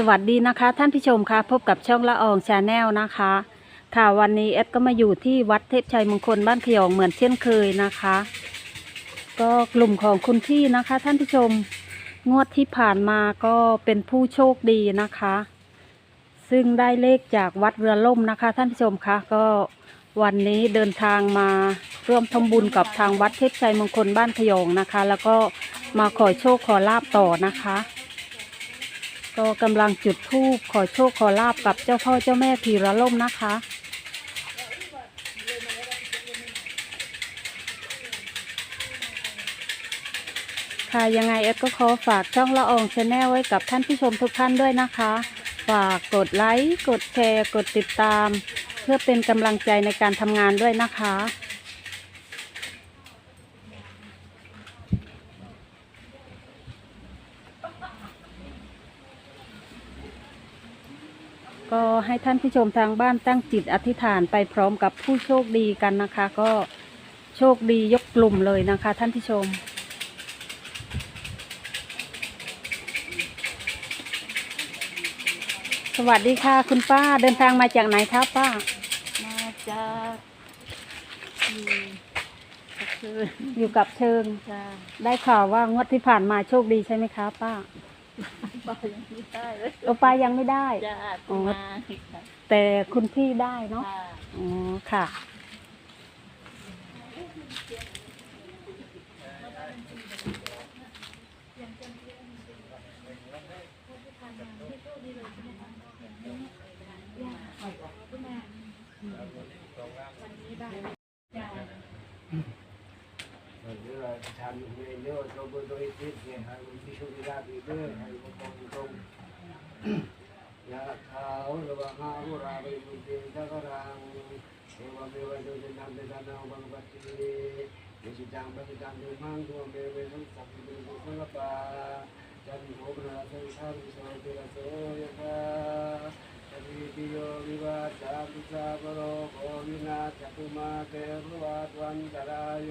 สวัสดีนะคะ ท่านผู้ชมคะพบกับช่องละอองชาแนลนะคะ ค่ะวันนี้แอดก็มาอยู่ที่วัดเทพชัยมงคลบ้านขยองเหมือนเช่นเคยนะคะ ก็กลุ่มของคุณพี่นะคะ ท่านผู้ชมงวดที่ผ่านมาก็เป็นผู้โชคดีนะคะ ซึ่งได้เลขจากวัดเรือล่มนะคะ ท่านผู้ชมคะก็วันนี้เดินทางมาร่วมทำบุญกับทางวัดเทพชัยมงคลบ้านขยองนะคะ แล้วก็มาขอโชคขอลาบต่อนะคะ ก็กำลังจุดธูปขอโชคขอลาบกับเจ้าพ่อเจ้าแม่ทีระล่มนะคะ ค่ะยังไงเอ็ดก็ขอฝากช่องละอองชาแนลไว้กับท่านผู้ชมทุกท่านด้วยนะคะ ฝากกดไลค์ กดแชร์ กดติดตาม เพื่อเป็นกำลังใจในการทำงานด้วยนะคะ ก็ให้ท่านผู้ชมทางบ้านตั้งจิตอธิษฐานไปพร้อมกับผู้โชคดีกันนะคะ ก็โชคดียกกลุ่มเลยนะคะ ท่านผู้ชม สวัสดีค่ะคุณป้าเดินทางมาจากไหนคะป้า มาจากอยู่กับเชิงอยู่กับเชิงได้ข่าวว่างวดที่ผ่านมาโชคดีใช่ไหมคะป้า ป้ายังไม่ได้เลยโอปายังไม่ได้ จ้มาแต่คุณพี่ได้เนาะอ๋อ ค่ะ วัน ทำอยู่เรื่อยๆเราบริจิตเนี่ยให้มันพิสูจน์ได้เรื่อยให้มันตรงตรงยะถาวรวะหาวุราบริมุติจักรังเทวะเมวะโยตินัมเตตานาวังปัจจิยิจิตังปฏิตังดุมังตัวเมเวสังสัพพิโกสังปะจันโภมนาสังสาริโสติระโสยะถาจันติโยวิวัจจังปิสาปโรโภวินาจัตุมาเตรวัตวันตรายโย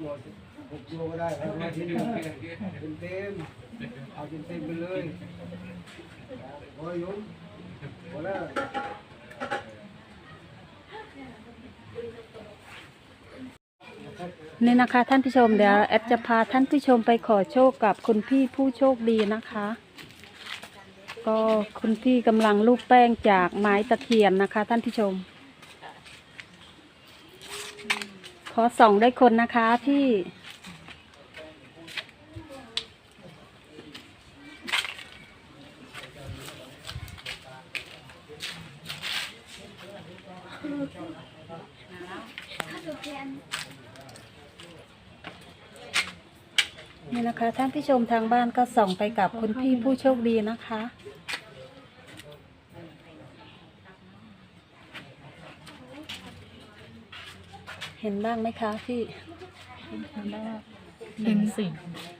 ตัวหกตัวก็ได้ให้มาที่นึ่เต็มเต็มเอาเต็มเต็มไปเลยโอ้ยยุ่งหมดแล้ว นี่นะคะท่านผู้ชมเดี๋ยวแอดจะพาท่านผู้ชมไปขอโชคกับคุณพี่ผู้โชคดีนะคะ ก็คุณพี่กำลังลูบแป้งจากไม้ตะเคียนนะคะ ท่านผู้ชม ขอส่องได้คนนะคะพี่ นี่นะคะ ท่านผู้ชมทางบ้านก็ส่องไปกับคุณพี่ผู้โชคดีนะคะ เห็นบ้างไหมคะพี่หนึ่งสี่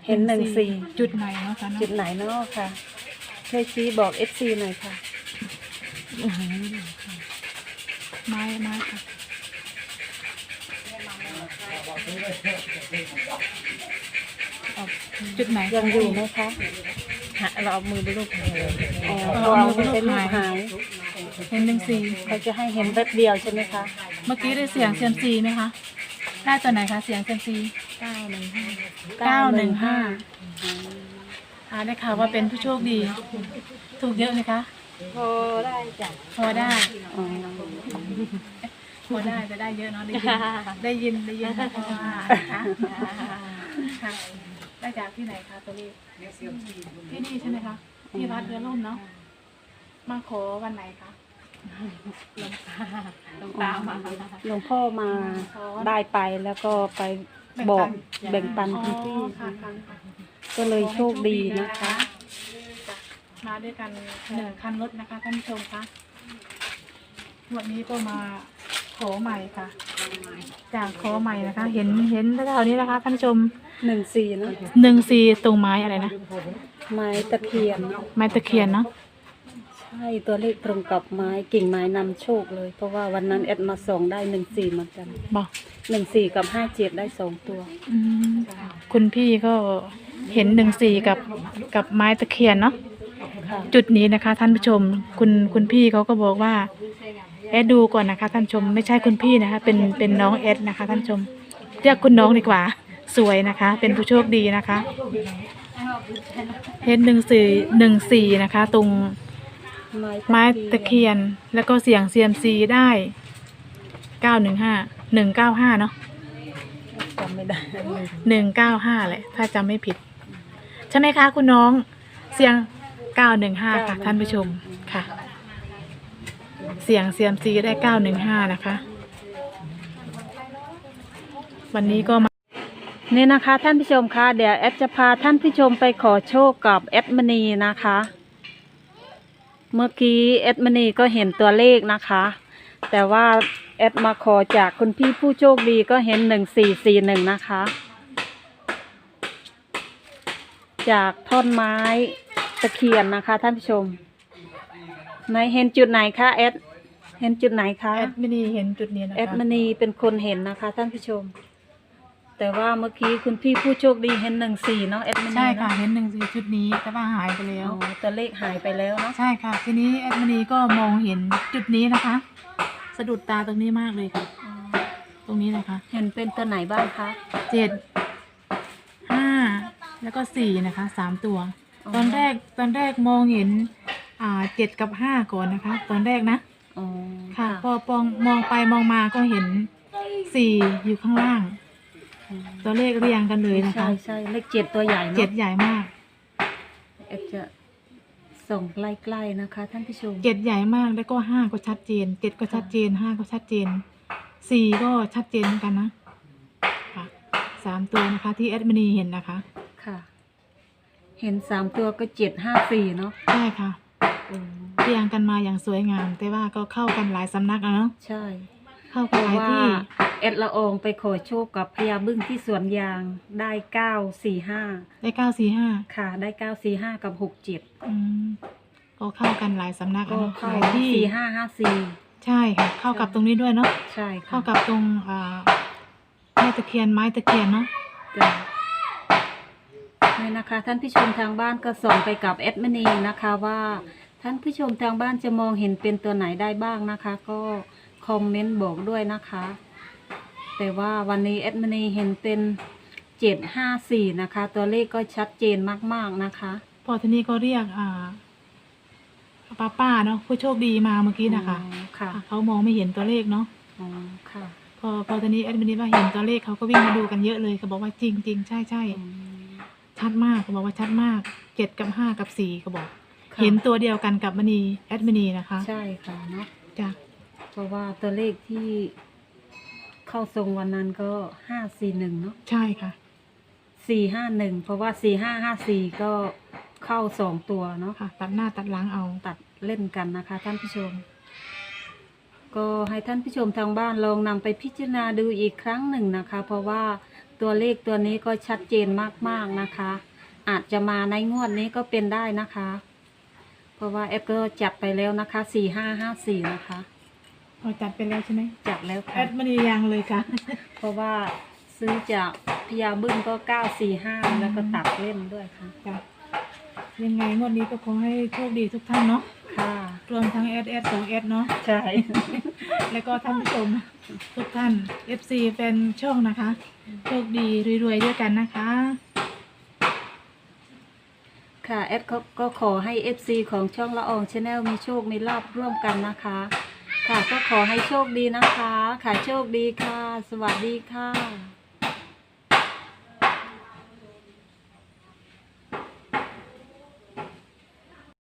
เห็นหนึ่งสี่จุดไหนเนาะคะเนาะจุดไหนเนาะค่ะช่วยชี้บอกเอฟซีหน่อยค่ะโอ้โหไม้ไม้ค่ะเอา จุดไหนยังอยู่ไหมคะหาเราเอามือไปลูกอ๋อเราเอาไปลูกหายเห็นหนึ่งสี่เขาจะให้เห็นแป๊บเดียวใช่ไหมคะเมื่อกี้ได้เสียงเซียมซีไหมคะได้ตัวไหนคะเสียงเซียมซีเก้าหนึ่งห้าเก้าหนึ่งห้าอ่าได้ข่าวว่าเป็นผู้โชคดี ถูกเยอะไหมคะพอได้จ้ะพอได้อ๋อพอได้จะได้เยอะเนาะได้ยินได้ยินได้ยินเพราะว่านะคะค่ะ ได้จากที่ไหนคะตัวเลขที่นี่ใช่ไหมคะที่วัดเรือล่มเนาะมาขอวันไหนคะหลวงตามาหลวงพ่อมาได้ไปแล้วก็ไปบอกแบ่งปันอ๋อคุณพี่ค่ะค่ะค่ะก็เลยโชคดีนะคะมาด้วยกันหนึ่งคันรถนะคะท่านผู้ชมคะวันนี้ก็มา ขอใหม่ค่ะ จากขอใหม่นะคะ เห็นเห็นแถวๆนี้นะคะท่านผู้ชมหนึ่งสี่เนอะหนึ่งซีตรงไม้อะไรนะไม้ตะเคียน ไม้ตะเคียนเนาะใช่ตัวเลขตรงกับไม้กิ่งไม้นำโชคเลย เพราะว่าวันนั้นแอดมาส่งได้หนึ่งสี่เหมือนกันบอกหนึ่งสี่กับห้าเจ็ดได้สองตัว อืมคุณพี่ก็เห็นหนึ่งสี่กับกับไม้ตะเคียนเนาะ ค่ะ จุดนี้นะคะท่านผู้ชมคุณคุณพี่เขาก็บอกว่า แอดดูก่อนนะคะท่านชมไม่ใช่คุณพี่นะคะ เป็นเป็นน้องแอดนะคะ ท่านชมเรียกคุณน้องดีกว่า สวยนะคะ เป็นผู้โชคดีนะคะเห็นหนึ่งสี่หนึ่งสี่นะคะ ตรงไม้ตะเคียนแล้วก็เสียงเซียมซีได้เก้าหนึ่งห้าหนึ่งเก้าห้าเนาะจำไม่ได้หนึ่งเก้าห้าแหละถ้าจำไม่ผิด ใช่ไหมคะคุณน้องเสียงเก้าหนึ่งห้าค่ะท่านผู้ชมค่ะ เสียงเซียมซีได้เก้าหนึ่งห้านะคะ วันนี้ก็มานี่นะคะท่านผู้ชมคะเดี๋ยวแอดจะพาท่านผู้ชมไปขอโชคกับแอดมณีนะคะ เมื่อกี้แอดมณีก็เห็นตัวเลขนะคะ แต่ว่าแอดมาขอจากคุณพี่ผู้โชคดีก็เห็นหนึ่งสี่สี่หนึ่งนะคะ จากท่อนไม้ตะเคียนนะคะท่านผู้ชม ไหนเห็นจุดไหนคะแอดเห็นจุดไหนคะแอดมินีเห็นจุดนี้นะคะแอดมณีเป็นคนเห็นนะคะ ท่านผู้ชม แต่ว่าเมื่อกี้คุณพี่ผู้โชคดีเห็นหนึ่งสี่เนาะแอดมณีใช่ค่ะเนาเห็นหนึ่งสี่จุดนี้แต่ว่าหายไปแล้วอ๋อตัวเลขหายไปแล้วเนาะใช่ค่ะ ทีนี้แอดมินีก็มองเห็นจุดนี้นะคะ สะดุดตาตรงนี้มากเลยค่ะ ตรงนี้นะคะ เห็นเป็นตัวไหนบ้างคะเจ็ดห้าแล้วก็สี่นะคะสามตัวอ๋อตอนแรกตอนแรกมองเห็น อ่าเจ็ดกับห้าก่อนนะคะ ตอนแรกนะ อ๋อค่ะ พอปองมองไปมองมาก็เห็นสี่อยู่ข้างล่าง ตัวเลขเรียงกันเลยนะใช่คะใช่เลขเจ็ดตัวใหญ่เนาะเจ็ดใหญ่มากแอดจะส่งใกล้ๆนะคะ ท่านผู้ชมเจ็ดใหญ่มากแล้วก็ห้าก็ชัดเจนเจ็ดก็ชัดเจนห้าก็ชัดเจนสี่ก็ชัดเจนเหมือนกันนะค่ะสามตัวนะคะที่แอดมินีเห็นนะคะค่ะ เห็นสามตัวก็เจ็ดห้าสี่เนาะ ใช่ค่ะอืม เรียงกันมาอย่างสวยงาม แต่ว่าก็เข้ากันหลายสำนักอะเนาะใช่เข้าเพกันราะหลายว่าที่แอดละอองไปขอโชคกับพญาบึ้งที่สวนยางได้เก้าสี่ห้าได้เก้าสี่ห้าค่ะ ได้เก้าสี่ห้ากับหกเจ็ดอืมก็เข้ากันหลายสำนักก็อะเนาะหเข้าลายที่สี่ห้าห้าสี่ใช่ค่ะ เข้ากับตรงนี้ด้วยเนาะใช่ค่ะเข้ากับตรงอ่าไม้ตะเคียนไม้ตะเคียนเนาะจ้ะนี่นะคะ ท่านผู้ชมทางบ้านก็ส่งไปกับแอดมินีนะคะว่า ท่านผู้ชมทางบ้านจะมองเห็นเป็นตัวไหนได้บ้างนะคะ ก็คอมเมนต์บอกด้วยนะคะ แต่ว่าวันนี้แอดมินีเห็นเป็นเจ็ดห้าสี่นะคะ ตัวเลขก็ชัดเจนมากๆนะคะ พอทีนี้ก็เรียกอ่าป้าป้าเนาะผู้โชคดีมาเมื่อกี้นะคะอ๋อค่ะ เขามองไม่เห็นตัวเลขเนาะอ๋อค่ะพอพอตอนนี้แอดมินว่าเห็นตัวเลขเขาก็วิ่งมาดูกันเยอะเลยเขาบอกว่าจริงจริงใช่ใช่อืมชัดมากเขาบอกว่าชัดมากเจ็ดกับห้ากับสี่เขาบอกค่ะ เห็นตัวเดียวกันกับมณีแอดมินีนะคะใช่ค่ะเนาะจ้ะเพราะว่าตัวเลขที่เข้าทรงวันนั้นก็ห้าสี่หนึ่งเนาะใช่ค่ะสี่ห้าหนึ่งเพราะว่าสี่ห้าห้าสี่ก็เข้าสองตัวเนาะค่ะ ตัดหน้าตัดหลังเอาตัดเล่นกันนะคะ ท่านผู้ชม ก็ให้ท่านผู้ชมทางบ้านลองนำไปพิจารณาดูอีกครั้งหนึ่งนะคะ เพราะว่าตัวเลขตัวนี้ก็ชัดเจนมากๆนะคะ อาจจะมาในงวดนี้ก็เป็นได้นะคะ เพราะว่าแอปก็จับไปแล้วนะคะสี่ห้าห้าสี่นะคะ พอจัดไปแล้วใช่ไหมจับแล้วแอค่ะ ดมินียังเลยค่ะ เพราะว่าซื้อจากพญาบึ้งก็เก้าสี่ห้าแล้วก็ตัดเล่นด้วยค่ะ จ้ะยังไงงวดนี้ก็ขอให้โชคดีทุกท่านเนาะค่ะ รวมทั้งแอดแอดของแอดเนาะใช่ แล้วก็ท่านผู้ชมทุกท่าน FC เป็นช่องนะคะ โชคดีรวยๆด้วยกันนะคะ ค่ะแอดก็ขอให้ FC ของช่องละอองชาแนลมีโชค มีลาบร่วมกันนะคะ ค่ะก็ขอให้โชคดีนะคะ ค่ะโชคดีค่ะ สวัสดีค่ะ